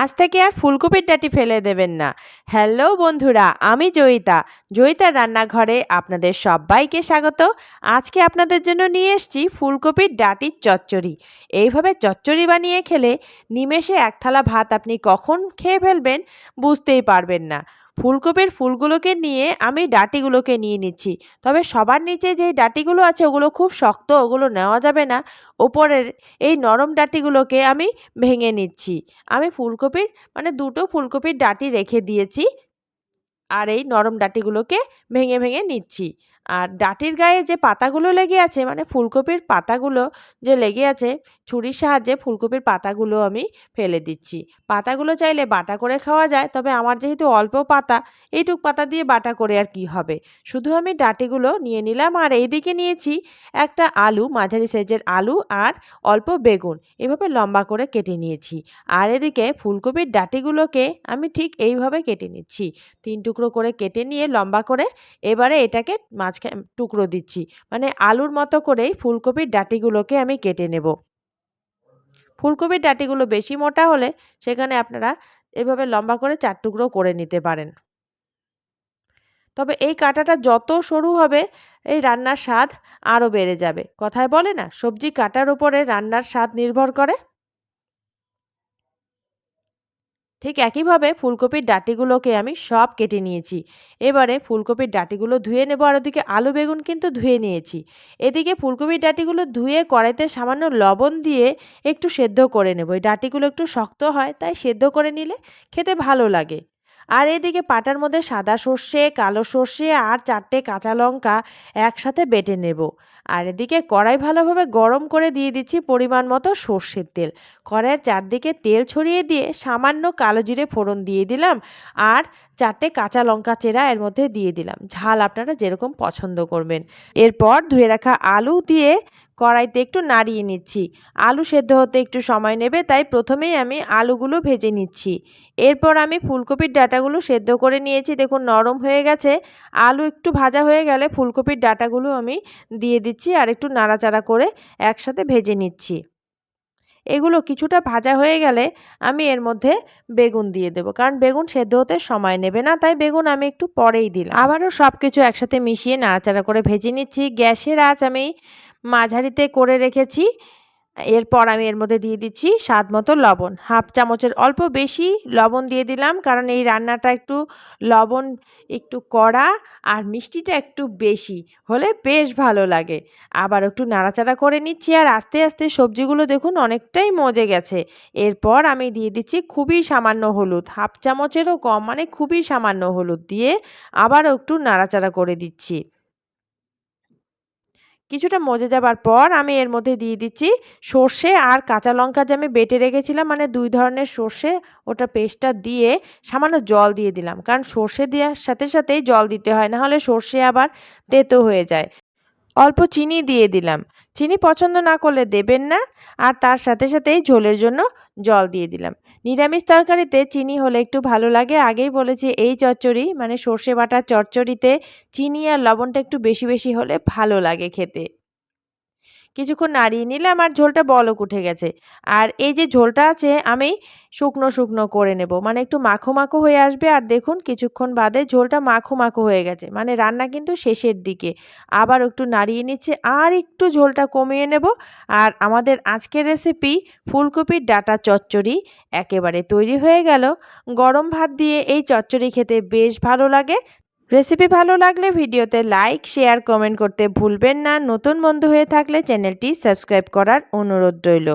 আজ থেকে আর ফুলকপির ডাটি ফেলে দেবেন না। হ্যালো বন্ধুরা, আমি জয়িতা। জয়িতার রান্নাঘরে আপনাদের সবাইকে স্বাগত। আজকে আপনাদের জন্য নিয়ে এসছি ফুলকপির ডাটির চচ্চড়ি। এইভাবে চচ্চড়ি বানিয়ে খেলে নিমেষে এক থালা ভাত আপনি কখন খেয়ে ফেলবেন বুঝতেই পারবেন না। ফুলকপির ফুলগুলোকে নিয়ে আমি ডাটিগুলোকে নিয়ে নিচ্ছি। তবে সবার নিচে যেই ডাটিগুলো আছে, ওগুলো খুব শক্ত, ওগুলো নেওয়া যাবে না। ওপরের এই নরম ডাটিগুলোকে আমি ভেঙে নিচ্ছি। আমি ফুলকপির মানে দুটো ফুলকপির ডাটি রেখে দিয়েছি। আর এই নরম ডাটিগুলোকে ভেঙে ভেঙে নিচ্ছি। আর ডাঁটির গায়ে যে পাতাগুলো লেগে আছে মানে ফুলকপির পাতাগুলো যে লেগে আছে, ছুরির সাহায্যে ফুলকপির পাতাগুলো আমি ফেলে দিচ্ছি। পাতাগুলো চাইলে বাটা করে খাওয়া যায়, তবে আমার যেহেতু অল্প পাতা, এইটুক পাতা দিয়ে বাটা করে আর কি হবে? শুধু আমি ডাঁটিগুলো নিয়ে নিলাম আর এইদিকে নিয়েছি একটা আলু, মাঝারি সাইজের আলু আর অল্প বেগুন। এভাবে লম্বা করে কেটে নিয়েছি। আর এদিকে ফুলকপির ডাঁটিগুলোকে আমি ঠিক এইভাবে কেটে নিচ্ছি। তিন টুকরো করে কেটে নিয়ে লম্বা করে এবারে এটাকে মাঝখানে টুকরো দিচ্ছি। মানে আলুর মতো করেই ফুলকপির ডাঁটিগুলোকে আমি কেটে নেব। ফুলকপির ডাঁটিগুলো বেশি মোটা হলে সেখানে আপনারা এভাবে লম্বা করে চার টুকরো করে নিতে পারেন। তবে এই কাটাটা যত সরু হবে, এই রান্নার স্বাদ আরও বেড়ে যাবে। কথায় বলে না, সবজি কাটার উপরে রান্নার স্বাদ নির্ভর করে। ঠিক একইভাবে ফুলকপির ডাঁটিগুলোকে আমি সব কেটে নিয়েছি। এবারে ফুলকপির ডাঁটিগুলো ধুয়ে নেব আর ওদিকে আলু বেগুন কিন্তু ধুয়ে নিয়েছি। এদিকে ফুলকপির ডাঁটিগুলো ধুয়ে কড়াইতে সামান্য লবণ দিয়ে একটু সেদ্ধ করে নেব। এই ডাঁটিগুলো একটু শক্ত হয়, তাই সেদ্ধ করে নিলে খেতে ভালো লাগে। আর এদিকে পাটার মধ্যে সাদা সর্ষে, কালো সর্ষে আর চারটে কাঁচা লঙ্কা একসাথে বেটে নেব। আর এদিকে কড়াই ভালোভাবে গরম করে দিয়ে দিচ্ছি পরিমাণ মতো সর্ষের তেল। কড়াইয়ের চারদিকে তেল ছড়িয়ে দিয়ে সামান্য কালো জিরে ফোড়ন দিয়ে দিলাম আর চারটে কাঁচা লঙ্কা চেরা এর মধ্যে দিয়ে দিলাম। ঝাল আপনারা যেরকম পছন্দ করবেন। এরপর ধুয়ে রাখা আলু দিয়ে কড়াইতে একটু নাড়িয়ে নিচ্ছি। আলু সেদ্ধ হতে একটু সময় নেবে, তাই প্রথমেই আমি আলুগুলো ভেজে নিচ্ছি। এরপর আমি ফুলকপির ডাটাগুলো সেদ্ধ করে নিয়েছি। দেখুন, নরম হয়ে গেছে। আলু একটু ভাজা হয়ে গেলে ফুলকপির ডাটাগুলো আমি দিয়ে দিচ্ছি আর একটু নাড়াচাড়া করে একসাথে ভেজে নিচ্ছি। এগুলো কিছুটা ভাজা হয়ে গেলে আমি এর মধ্যে বেগুন দিয়ে দেবো। কারণ বেগুন সেদ্ধ হতে সময় নেবে না, তাই বেগুন আমি একটু পরেই দিলাম। আবারও সব কিছু একসাথে মিশিয়ে নাড়াচাড়া করে ভেজে নিচ্ছি। গ্যাসের আঁচ আমি মাঝারিতে করে রেখেছি। এরপর আমি এর মধ্যে দিয়ে দিচ্ছি স্বাদ মতো লবণ। হাফ চামচের অল্প বেশি লবণ দিয়ে দিলাম, কারণ এই রান্নাটা একটু লবণ একটু কড়া আর মিষ্টিটা একটু বেশি হলে বেশ ভালো লাগে। আবার একটু নাড়াচাড়া করে নিচ্ছি আর আস্তে আস্তে সবজিগুলো দেখুন অনেকটাই মজে গেছে। এরপর আমি দিয়ে দিচ্ছি খুবই সামান্য হলুদ। হাফ চামচেরও কম মানে খুবই সামান্য হলুদ দিয়ে আবার একটু নাড়াচাড়া করে দিচ্ছি। কিছুটা মজে যাবার পর আমি এর মধ্যে দিয়ে দিচ্ছি সর্ষে আর কাঁচা লঙ্কা যে আমি বেটে রেখেছিলাম মানে দুই ধরনের সর্ষে, ওটা পেস্টটা দিয়ে সামান্য জল দিয়ে দিলাম। কারণ সর্ষে দেওয়ার সাথে সাথেই জল দিতে হয় না হলে সর্ষে আবার তেতো হয়ে যায়। অল্প চিনি দিয়ে দিলাম। চিনি পছন্দ না করলে দেবেন না। আর তার সাথে সাথেই ঝোলের জন্য জল দিয়ে দিলাম। নিরামিষ তরকারিতে চিনি হলে একটু ভালো লাগে। আগেই বলেছি, এই চচ্চড়ি মানে সর্ষে বাটা চচ্চড়িতে চিনি আর লবণটা একটু বেশি বেশি হলে ভালো লাগে খেতে। কিছুক্ষণ নাড়িয়ে নিলাম আর ঝোলটা বলক উঠে গেছে। আর এই যে ঝোলটা আছে, আমি শুকনো শুকনো করে নেব। মানে একটু মাখো মাখো হয়ে আসবে। আর দেখুন, কিছুক্ষণ বাদে ঝোলটা মাখো মাখো হয়ে গেছে। মানে রান্না কিন্তু শেষের দিকে। আবার একটু নাড়িয়ে নিচ্ছে। আর একটু ঝোলটা কমিয়ে নেব। আর আমাদের আজকের রেসিপি ফুলকপির ডাটা চচ্চড়ি একেবারে তৈরি হয়ে গেল। গরম ভাত দিয়ে এই চচ্চড়ি খেতে বেশ ভালো লাগে। রেসিপি ভালো লাগলে ভিডিওতে লাইক শেয়ার কমেন্ট করতে ভুলবেন না। নতুন বন্ধু হয়ে থাকলে চ্যানেলটি সাবস্ক্রাইব করার অনুরোধ রইল।